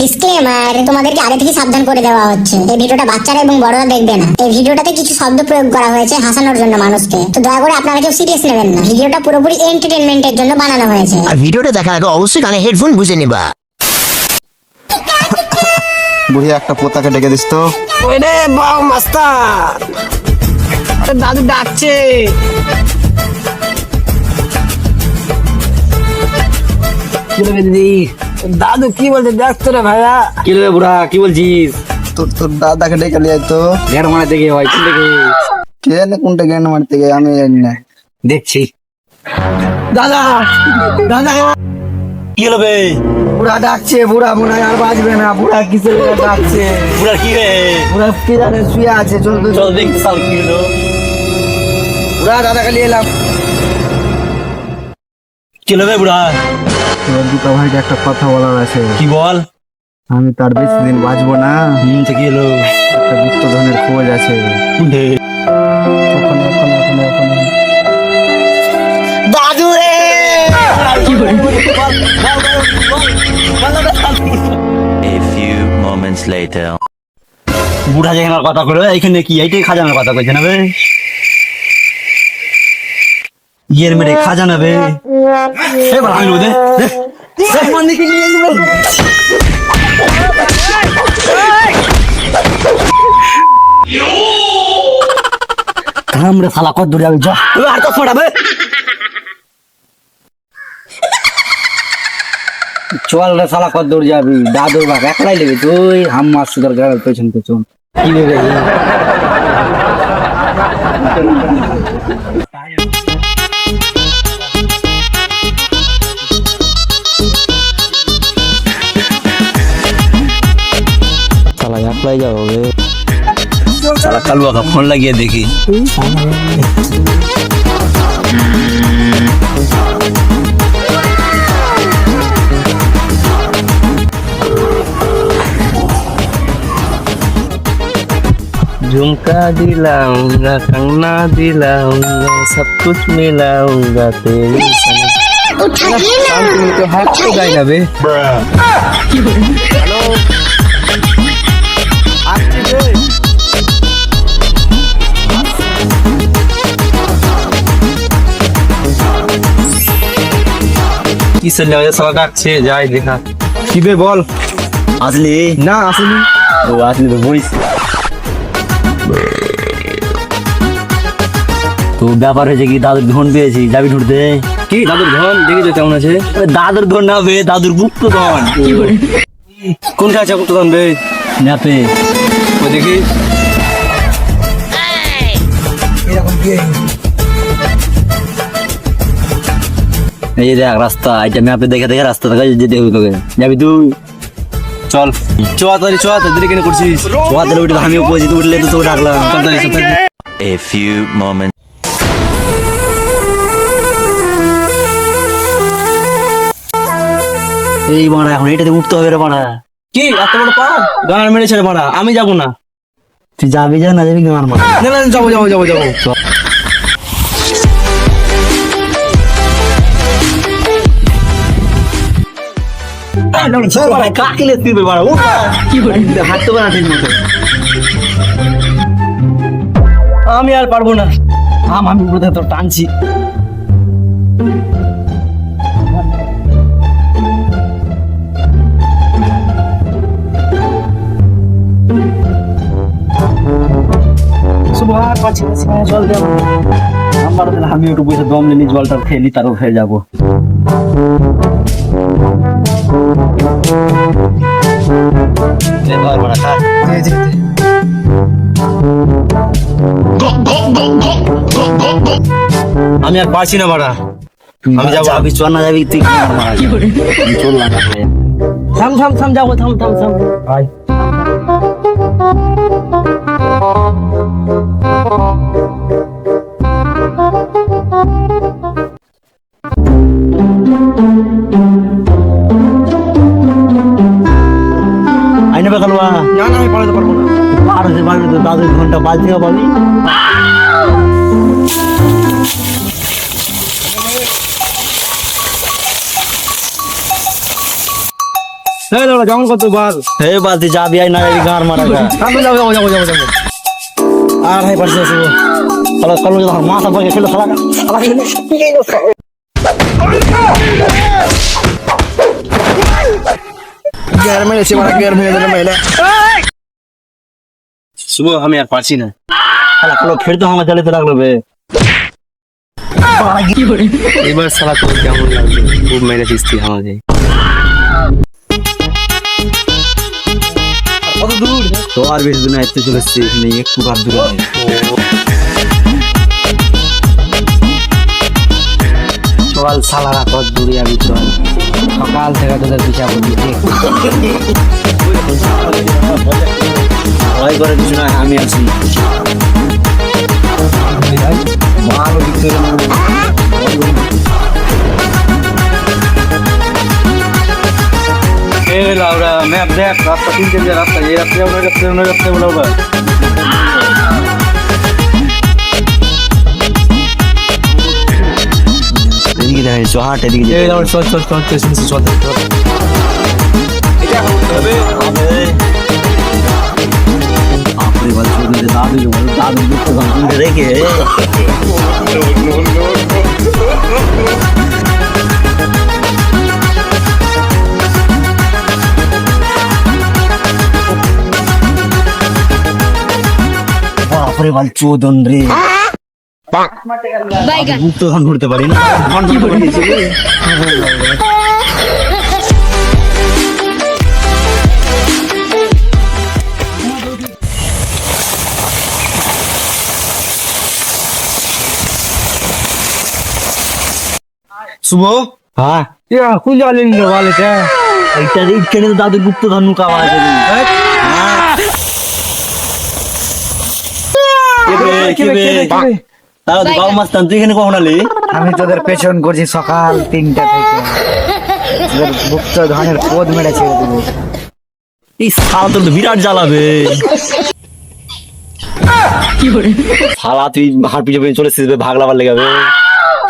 Disclaimer তোমাদেরকে আগে থেকে সাবধান করে দেওয়া হচ্ছে। এই ভিডিওটা বাচ্চারা এবং বড়রা দেখবে না। এই ভিডিওটাতে কিছু শব্দ প্রয়োগ করা হয়েছে হাসানোর জন্য মানুষকে। তো দয়া করে আপনারা কেউ সিরিয়াস নেবেন না। ভিডিওটা পুরোপুরি এন্টারটেনমেন্টের জন্য বানানো হয়েছে। আর ভিডিওটা দেখার আগে অবশ্যই কানে হেডফোন বুঝে নিবা। বুড়ি একটা পোতাকে ডেকে দিস তো। ওরে বাউ মাস্টার! দাদু ডাকছে। কি রে দিদি? দাদু কি বলছে? দেখতো রে ভাইয়া। কি রে বুড়া কি বলছিস? তোর তোর দাদাকে ডেকে নিয়ে তো। ঘের মারা দেখে ভাই কি দেখে কে জানে কোনটা জ্ঞান মারতে গে আমি জানি না। দেখছি। দাদা দাদা। কি হলো বে? বুড়া ডাকছে বুড়া মনে হয় আর বাঁচবে না বুড়া কিসের লেগে ডাকছে? বুড়া কি রে? বুড়া কে জানে শুয়ে আছে চল চল দেখতে সাল কি হলো। বুড়া দাদাকে নিয়ে এলাম। কি হলো বুড়া। তোর দুটো ভাইকে একটা কথা বলার আছে। কি বল? আমি তার বেশি দিন বাঁচবো না। হুম তো কি হলো একটা গুপ্তধনের খোঁজ আছে। হে। ওখানে ওখানে ওখানে ওখানে। দাদু রে! A few moments later. বুড়া যেখানে কথা করবে এখানে কি? এইটাই খাজানার কথা কইছে না বে? ইয়ের মেরে খাজানা বে। এ বড় আমি দে দে। কামড়ে শালা, কত দূরে যাবি যা। আর তো ফোড়াবে চল রে শালা, কত দূর যাবি। দাদুর বাপ একলাই লেগে, তুই হাম মাস তোর গাড়ির পেছন পেছন। কি ভেবে শালা কালুয়া ফোন লাগিয়ে দেখি झुमका दिलाऊंगा कंगना दिलाऊंगा सब कुछ मिलाऊंगा तेरी सनम शांति तो हाथ तो गाय ना কিসের নেওয়া সবাই ডাকছে যাই দেখা। কি বে বল? আসলি? না আসলি ও আসলি তো বলিস। তো ব্যাপার হয়েছে কি দাদুর ধন পেয়েছি যাবি ঢুকতে? কি দাদুর ধন? দেখেছ কেমন আছে? দাদুর ধন না বে দাদুর গুপ্ত ধন। কোন কাছে গুপ্ত ধন বে? ন্যাপে। ও দেখি। এই যে দেখ রাস্তা এটা ম্যাপে দেখে দেখে রাস্তা দেখা যেতে হবে তোকে। যাবি তুই চল। চুয়াতারি চুয়াতারি কেন করছিস? চুয়াতারি উঠে আমি উপস্থিত উঠলে তো তোকে ডাকলাম। চল তাড়াতাড়ি। A few moments. এই মারা এখন এটাতে উঠতে হবে রে মারা। কি এত বড় পা? গান মেরেছে রে মারা আমি যাব না। তুই যাবি যা না যাবি গান মারা। না না যাব যাব যাব যাব। কাকিলে মারা কি করে? হাঁটতে পারা ঠিক মতো আমি আর পারব না। আম আমি উপরে তো টানছি। না জল দেবো। আমার আমি একটু বসে দম নিয়ে জলটা খেলি তারও খেয়ে যাব। আমি আর পারছি না বাড়া আমি যাব। আমি চল না যাবি তুই থাম থাম থাম যাব থাম থাম থাম। ভাই দাদুর ঘণ্টা বাজ থেকে পাবি কেমন কত বার হে বালতি যাবি আই না গার মারা যাব যাব যাব যাব যাব আর হাই পারছে শুভ চলো চলো যখন মাথা পাকে খেলো খালা খালা খেলো গের মেরেছে মারা গের মেরে দিলে মেলে শুভ আমি আর পারছি না। খেলো ফের তো আমার জ্বালিতে লাগল বে। এবার সালা তোর কেমন লাগবে? খুব মেরেছিস তুই আমাকে। কত দূর? তো আর বেশি দিন আসতে চলেছি এখানে একটু কার দূরে। চল সালারা কত দূরে আমি চল। সকাল থেকে তোদের পিছা বলি ভয় করে কিছু না আমি আছি। ভালো লাউরা ম্যাপ দেখ রাস্তা তিনটে যে রাস্তা এই রাস্তা ওই রাস্তা ওই রাস্তা বলো বা এদিকে দেখা যাচ্ছে হাট এদিকে এই দাও চল চল চল চল চল চল চল। আপনি বলছেন যে দাদু দাদু দুঃখ গান রেখে বাপরে বাল চোদন রে। গুপ্ত ধন ঘুরতে পারি না। শুভ? হ্যাঁ। ইয়া এইটা এইখানে দাদু গুপ্ত ধন কাওয়া আছে। কে কে কখন আলি? আমি তোদের পেছন করছি সকাল তিনটা থেকে। গুপ্ত ধনের কোদ মেরেছে এই শালা তোর তো বিরাট জ্বালাবে শালা তুই হার পিছনে পিছনে চলে ভাগ লেগাবে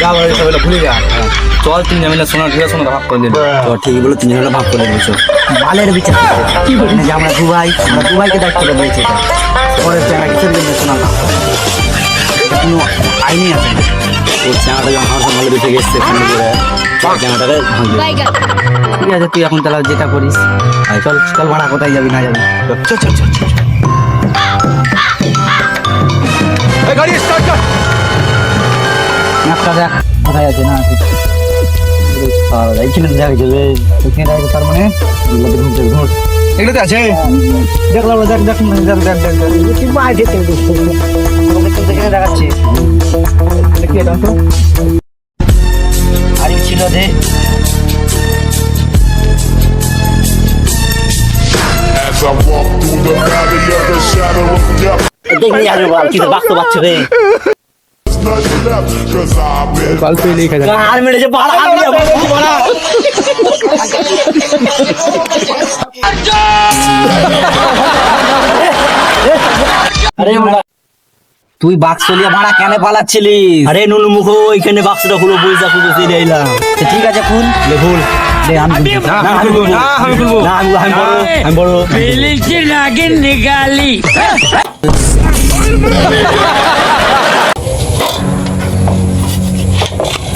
যা বলে সবাই ভুলে যা চল তিন জামিলা সোনা ঠিক আছে সোনা ভাগ করে তো ঠিকই বলে তিন জনে ভাগ করে দিয়েছ বিচার কি বলে যে আমরা দুবাই আমরা দুবাইকে দায়িত্ব করে বলেছি পরে চ্যাংড়া কিসের জন্য শোনালাম কোনো আইনই আছে না। ওর চাঙাটা যখন আমার সঙ্গে বেঁচে গেছে এখানে করে চাঙাটাকে ঠিক আছে তুই এখন তাহলে যেটা করিস চল চল ভাড়া কোথায় যাবি না যাবি? চল চল চল চল ম্যাপটা দেখ কোথায় আছে না এইখানে দেখা যাবে এখানে আছে তার মানে এগুলোতে আছে দেখলাম দেখ দেখ দেখ দেখ দেখ দেখ এখানে দেখাচ্ছি দেখি এটা তো আর ছিল দে As I walk through the valley of the shadow of death, দেখি আরে বাল কি তো বাক্ত বাচ্চা রে তুই আরে বাক্স লিয়ে ভাড়া কেন পালাচ্ছিলিস? আরে নুনু মুখো ওইখানে বাক্সটা খুলো পয়সা খুলো সেই দিলাম ঠিক আছে খুল। লে ভুল দে আমি খুলছি। না আমি খুলবো। না আমি খুলবো। না আমি আমি বড় আমি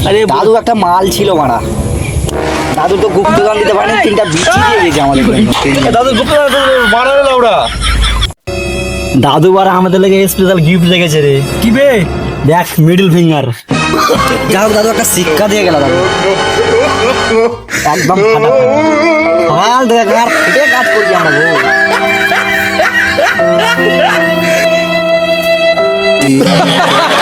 আরে দাদু একটা মাল ছিল মারা দাদু তো গুপ্তদান দিতে পারেন তিনটা বিচি দিয়ে গেছে আমাদের। দাদু গুপ্ত মারালে লাউড়া দাদু বার আমাদের লাগে স্পেশাল গিফট রেখেছে রে। কি বে? দেখ মিডল ফিঙ্গার যা হোক দাদু একটা শিক্ষা দিয়ে গেল দাদু। একদম। সকাল থেকে কাজ ফুটে কাজ করছি আমরা গো